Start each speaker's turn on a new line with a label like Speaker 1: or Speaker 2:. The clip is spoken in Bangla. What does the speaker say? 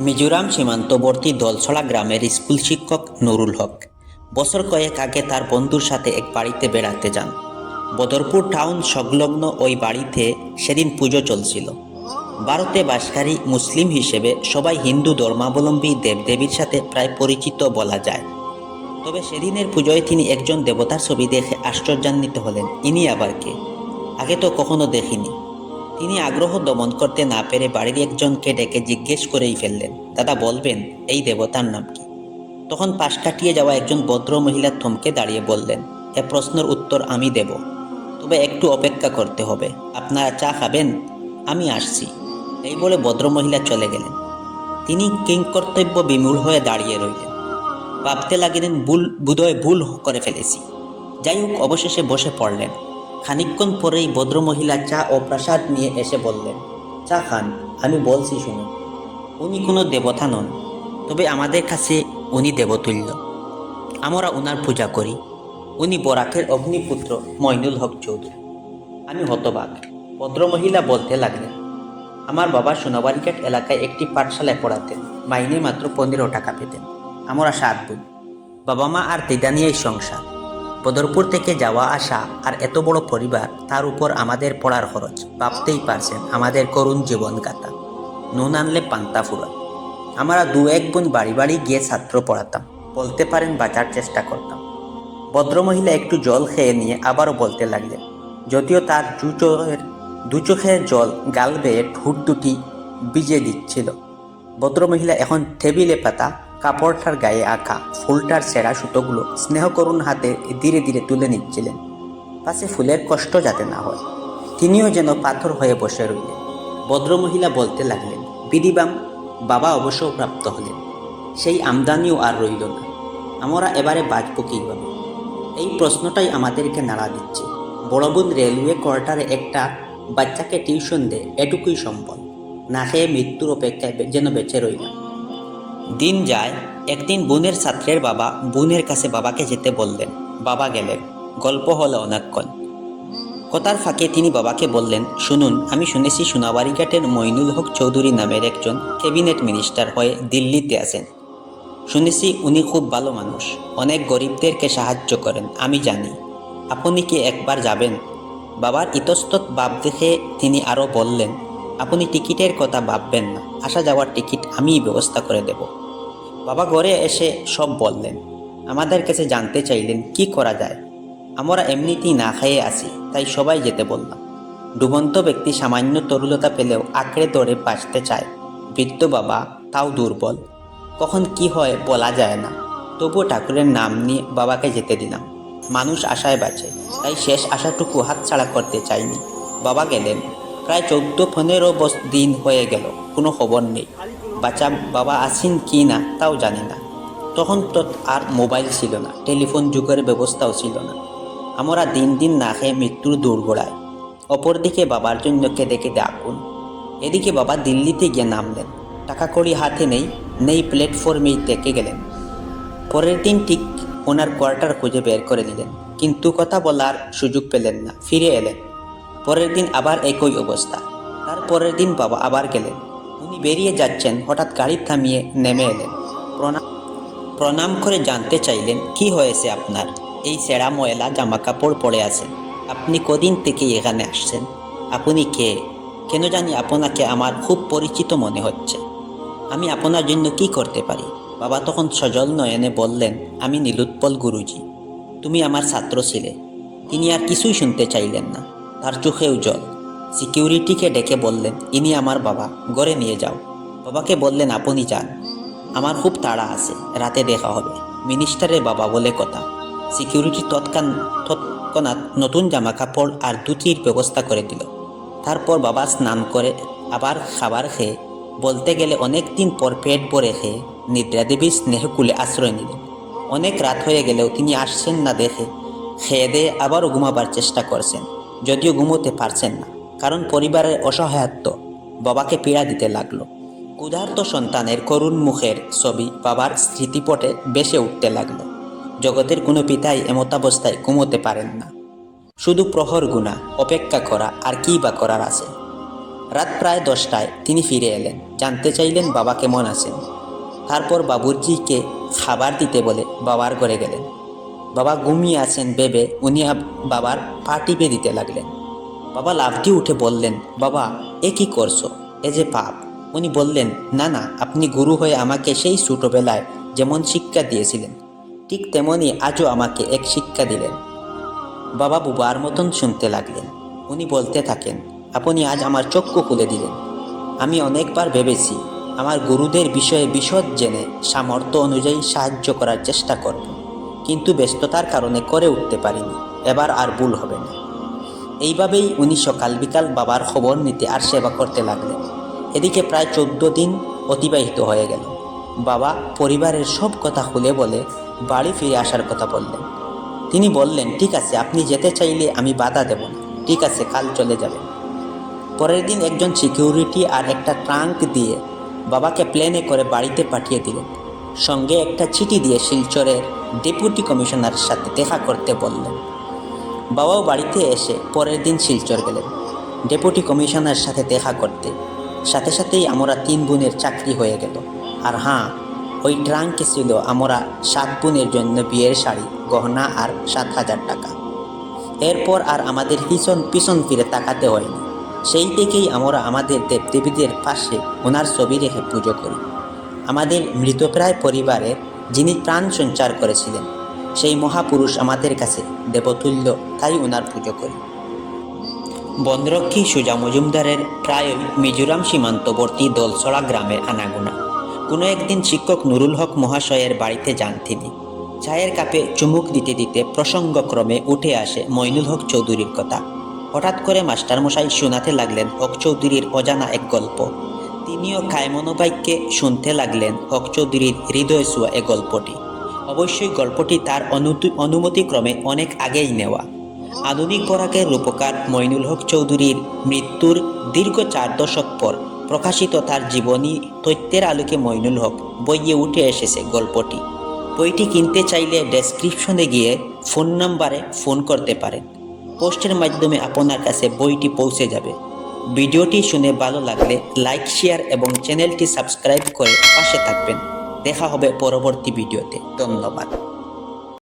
Speaker 1: মিজোরাম সীমান্তবর্তী দলছড়া গ্রামের স্কুল শিক্ষক নুরুল হক বছর কয়েক আগে তার বন্ধুর সাথে এক বাড়িতে বেড়াতে যান। বদরপুর টাউন সংলগ্ন ওই বাড়িতে সেদিন পুজো চলছিল। ভারতে বাসকারী মুসলিম হিসেবে সবাই হিন্দু ধর্মাবলম্বী দেবদেবীর সাথে প্রায় পরিচিত বলা যায়। তবে সেদিনের পুজোয় তিনি একজন দেবতার ছবি দেখে আশ্চর্যান্বিত হলেন। ইনি আবার কে? আগে তো কখনো দেখিনি। তিনি আগ্রহ দমন করতে না পেরে বাড়ির একজনকে ডেকে জিজ্ঞেস করেই ফেললেন। দাদা বলবেন, এই দেবতার নাম কি? তখন পাশ কাটিয়ে যাওয়া একজন ভদ্র মহিলা থমকে দাঁড়িয়ে বললেন, এ প্রশ্নের উত্তর আমি দেব। তবে একটু অপেক্ষা করতে হবে। আপনারা চা খাবেন? আমি আসছি। এই বলে ভদ্রমহিলা চলে গেলেন। তিনি কিংকর্তব্য বিমূল হয়ে দাঁড়িয়ে রইলেন। ভাবতে লাগিলেন, ভুল, বোধহয় ভুল করে ফেলেছি। যাই হোক, অবশেষে বসে পড়লেন। খানিকক্ষণ পরেই ভদ্রমহিলা চা ও প্রাসাদ নিয়ে এসে বললেন, চা খান, আমি বলছি শুনুন। উনি কোনো দেবতা নন, তবে আমাদের কাছে উনি দেবতুল্য। আমরা উনার পূজা করি। উনি বরাকের অগ্নিপুত্র মইনুল হক চৌধুরী। আমি হতবাক। ভদ্রমহিলা বলতে লাগলেন, আমার বাবা সোনাবাড়িঘাট এলাকায় একটি পাঠশালায় পড়াতেন। মাইনে মাত্র পনেরো টাকা পেতেন। আমরা সাত বোন। বাবা মা আর দিদা নিয়েই সংসার। বদরপুর থেকে যাওয়া আসা আর এত বড় পরিবার, তার উপর আমাদের পড়ার খরচ। ভাবতেই পারছেন আমাদের করুণ জীবন গাতা নুন আনলে পান্তা ফুরা। আমরা দু এক বোন বাড়ি বাড়ি গিয়ে ছাত্র পড়াতাম। বলতে পারেন বাঁচার চেষ্টা করতাম। ভদ্রমহিলা একটু জল খেয়ে নিয়ে আবারও বলতে লাগলেন, যদিও তার চোখের, দু চোখের জল গাল বেয়ে ঠুট দুটি ভিজে দিচ্ছিল। ভদ্রমহিলা এখন টেবিলে পাতা কাপড়টার গায়ে আঁকা, ফুলটার সেরা সুতোগুলো স্নেহ করুণ হাতে ধীরে ধীরে তুলে নিচ্ছিলেন। পাশে ফুলের কষ্ট যাতে না হয়। তিনিও যেন পাথর হয়ে বসে রইলেন। ভদ্রমহিলা বলতে লাগলেন বিদিবাম বাবা অবসরপ্রাপ্ত হলেন। সেই আমদানিও আর রইল না। আমরা এবারে বাঁচব কীভাবে এই প্রশ্নটাই আমাদেরকে নাড়া দিচ্ছে। বড় বোন রেলওয়ে কোয়ার্টারে একটা বাচ্চাকে টিউশন দেয়, এটুকুই সম্বল। না খেয়ে মৃত্যুর অপেক্ষায় যেন বেঁচে রইলাম। দিন যায়, একদিন বোনের ছাত্রের বাবা বোনের কাছে বাবাকে যেতে বললেন। বাবা গেলেন। গল্প হলো অনেকক্ষণ কথার ফাঁকে তিনি বাবাকে বললেন, শুনুন, আমি শুনেছি সোনাবাড়িঘাটের মইনুল হক চৌধুরী নামের একজন ক্যাবিনেট মিনিস্টার হয়ে দিল্লিতে আছেন। শুনেছি উনি খুব ভালো মানুষ। অনেক গরিবদেরকে সাহায্য করেন, আমি জানি। আপনি কি একবার যাবেন? বাবার ইতস্তত ভাব দেখে তিনি আরও বললেন আপনি টিকিটের কথা ভাববেন না। আসা যাওয়ার টিকিট আমিই ব্যবস্থা করে দেব। বাবা ঘরে এসে সব বললেন। আমাদের কাছে জানতে চাইলেন, কি করা যায়? আমরা এমনিতেই না খেয়ে আসি তাই সবাই যেতে বললাম। ডুবন্ত ব্যক্তি সামান্য তরুলতা পেলেও আঁকড়ে ধরে বাঁচতে চায়। বৃদ্ধ বাবা, তাও দুর্বল। কখন কি হয় বলা যায় না। তবুও ঠাকুরের নাম নিয়ে বাবাকে যেতে দিলাম। মানুষ আশায় বাঁচে, তাই শেষ আশাটুকু হাতছাড়া করতে চাইনি। বাবা গেলেন। প্রায় চৌদ্দ পনেরো দিন হয়ে গেল, কোনো খবর নেই। বাচ্চা বাবা আছেন কি না, তাও জানি না। তখন তো আর মোবাইল ছিল না, টেলিফোন যুগের ব্যবস্থাও ছিল না। আমরা দিন দিন না খেয়ে মৃত্যুর দৌড়গোড়ায় অপরদিকে বাবার জন্য কেঁদে কেঁদে আকুন এদিকে বাবা দিল্লিতে গিয়ে নামলেন। টাকা কড়ি হাতে নেই নেই প্ল্যাটফর্মেই থেকে গেলেন। পরের দিন ঠিক ওনার কোয়ার্টার খুঁজে বের করে দিলেন কিন্তু কথা বলার সুযোগ পেলেন না, ফিরে এলেন। পরের দিন আবার একই অবস্থা। তার পরের দিন বাবা আবার গেলেন। উনি বেরিয়ে যাচ্ছেন, হঠাৎ গাড়ি থামিয়ে নেমে এলেন। প্রণাম প্রণাম করে জানতে চাইলেন, কি হয়েছে আপনার? এই সেরা ময়লা জামা কাপড় পরে আছেন। আপনি কদিন থেকে এখানে আসছেন? আপনি কে? কেন জানি আপনাকে আমার খুব পরিচিত মনে হচ্ছে। আমি আপনার জন্য কি করতে পারি? বাবা তখন সজল নয়নে বললেন, আমি নীলুৎপল গুরুজি। তুমি আমার ছাত্র ছিলে। তিনি আর কিছুই শুনতে চাইলেন না। তার চোখেও জল। সিকিউরিটিকে ডেকে বললেন, ইনি আমার বাবা, ঘরে নিয়ে যাও। বাবাকে বললেন, আপনি যান। আমার খুব তাড়া আছে, রাতে দেখা হবে। মিনিস্টারের বাবা বলে কথা। সিকিউরিটি তৎকাল তৎক্ষণাৎ নতুন জামা কাপড় আর দুটির ব্যবস্থা করে দিল। তারপর বাবা স্নান করে আবার খাবার খেয়ে, বলতে গেলে অনেক দিন পর পেট ভরে খেয়ে নিদ্রাদেবীর স্নেহকুলে আশ্রয় নিলেন। অনেক রাত হয়ে গেলেও তিনি আসছেন না দেখে, খেয়ে দিয়ে আবারও ঘুমাবার চেষ্টা করছেন। যদিও ঘুমোতে পারছেন না, কারণ পরিবারের অসহায়ত্ব বাবাকে পীড়া দিতে লাগল। ক্ষুধার্ত সন্তানের করুণ মুখের ছবি বাবার স্মৃতিপটে বেসে উঠতে লাগল। জগতের কোনো পিতাই এমতাবস্থায় ঘুমোতে পারেন না। শুধু প্রহর গুণা, অপেক্ষা করা আর কী বা করার আছে। রাত প্রায় দশটায় তিনি ফিরে এলেন, জানতে চাইলেন বাবা কেমন আছেন তারপর বাবুর্চিকে খাবার দিতে বলে বাবার ঘরে গেলেন। বাবা ঘুমিয়ে আছেন ভেবে উনি বাবার পা টিপে দিতে লাগলেন। বাবা লাভ দিয়ে উঠে বললেন, বাবা, এ কি করছ? এ যে পাপ। উনি বললেন, না না, আপনি গুরু হয়ে আমাকে সেই ছোটোবেলায় যেমন শিক্ষা দিয়েছিলেন, ঠিক তেমনই আজও আমাকে এক শিক্ষা দিলেন। বাবা বুবার মতন শুনতে লাগলেন। উনি বলতে থাকেন, আপনি আজ আমার চক্ষু খুলে দিলেন। আমি অনেকবার ভেবেছি, আমার গুরুদের বিষয়ে বিশদ জেনে সামর্থ্য অনুযায়ী সাহায্য করার চেষ্টা করব। কিন্তু ব্যস্ততার কারণে করে উঠতে পারিনি। এবার আর ভুল হবে না। এইভাবেই উনি সকাল বিকাল বাবার খবর নিতে আর সেবা করতে লাগলেন। এদিকে প্রায় চোদ্দ দিন অতিবাহিত হয়ে গেল। বাবা পরিবারের সব কথা খুলে বলে বাড়ি ফিরে আসার কথা বললেন। তিনি বললেন, ঠিক আছে, আপনি যেতে চাইলে আমি বাধা দেব না। ঠিক আছে, কাল চলে যাবেন। পরের দিন একজন সিকিউরিটি আর একটা ট্রাঙ্ক দিয়ে বাবাকে প্লেনে করে বাড়িতে পাঠিয়ে দিলেন। সঙ্গে একটা চিঠি দিয়ে শিলচরের ডেপুটি কমিশনারের সাথে দেখা করতে বললেন। বাবাও বাড়িতে এসে পরের দিন শিলচর গেলেন। ডেপুটি কমিশনার সাথে দেখা করতে। সাথে সাথেই আমরা তিন বোনের চাকরি হয়ে গেল। আর হ্যাঁ ওই ট্রাঙ্কে ছিল আমরা সাত বোনের জন্য বিয়ের শাড়ি, গহনা আর সাত হাজার টাকা। এরপর আর আমাদের পিছন পিছন ফিরে তাকাতে হয়নি। সেই থেকেই আমরা আমাদের দেবদেবীদের পাশে ওনার ছবি রেখে পুজো করি। আমাদের মৃতপ্রায় পরিবারের যিনি প্রাণ সঞ্চার করেছিলেন, সেই মহাপুরুষ আমাদের কাছে দেবতুল্য, তাই ওনার পুজো করি। বনরক্ষী সুজা মজুমদারের প্রায় মিজোরাম সীমান্তবর্তী দলসড়া গ্রামের আনাগোনা। কোনো একদিন শিক্ষক নুরুল হক মহাশয়ের বাড়িতে যান তিনি। চায়ের কাপে চুমুক দিতে দিতে প্রসঙ্গক্রমে উঠে আসে মইনুল হক চৌধুরীর কথা। হঠাৎ করে মাস্টারমশাই শোনাতে লাগলেন হক চৌধুরীর অজানা এক গল্প। তিনিও কায়মনোবাইককে শুনতে লাগলেন। হক চৌধুরীর হৃদয় ছোঁয়া এ গল্পটি। অবশ্যই গল্পটি তার অনুমতিক্রমে অনেক আগেই নেওয়া। আধুনিক বরাকের রূপকার মইনুল হক চৌধুরীর মৃত্যুর দীর্ঘ চার দশক পর প্রকাশিত তার জীবনী তথ্যের আলোকে মইনুল হক বইয়ে উঠে এসেছে গল্পটি। বইটি কিনতে চাইলে ডেসক্রিপশনে গিয়ে ফোন নাম্বারে ফোন করতে পারেন। পোস্টের মাধ্যমে আপনার কাছে বইটি পৌঁছে যাবে। ভিডিওটি শুনে ভালো লাগলে লাইক, শেয়ার এবং চ্যানেলটি সাবস্ক্রাইব করে পাশে থাকবেন। দেখা হবে পরবর্তী ভিডিওতে। ধন্যবাদ।